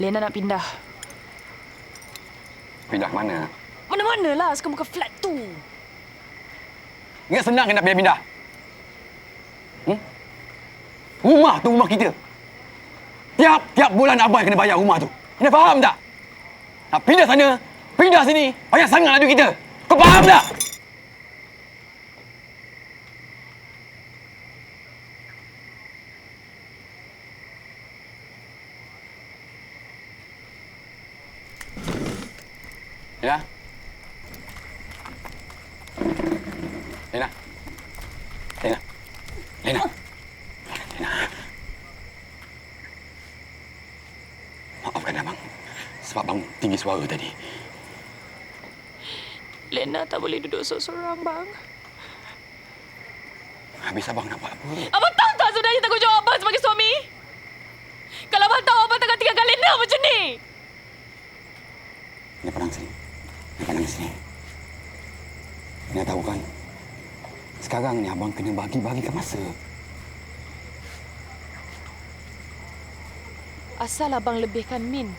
Lena nak pindah. Pindah ke mana? Mana-mana lah suka muka flat tu. Ingat senang ke nak pindah-pindah? Hmm? Rumah tu rumah kita. Tiap-tiap bulan abang kena bayar rumah tu. Kena faham tak? Nak pindah sana, pindah sini. Banyak sangatlah duit kita. Kau faham tak? Lena? Lena? Lena? Lena? Lena? Maafkan abang. Sebab abang tinggi suara tadi. Lena tak boleh duduk seorang-seorang, bang. Habis abang nak buat apa? Abang tahu tak sebenarnya tanggungjawab abang sebagai suami? Kalau abang tahu abang takkan tinggalkan Lena macam ni. Dia padang sini. Dia padang sini. Tahu kan? Sekarang ni abang kena bagi-bagikan masa. Asal abang lebihkan Min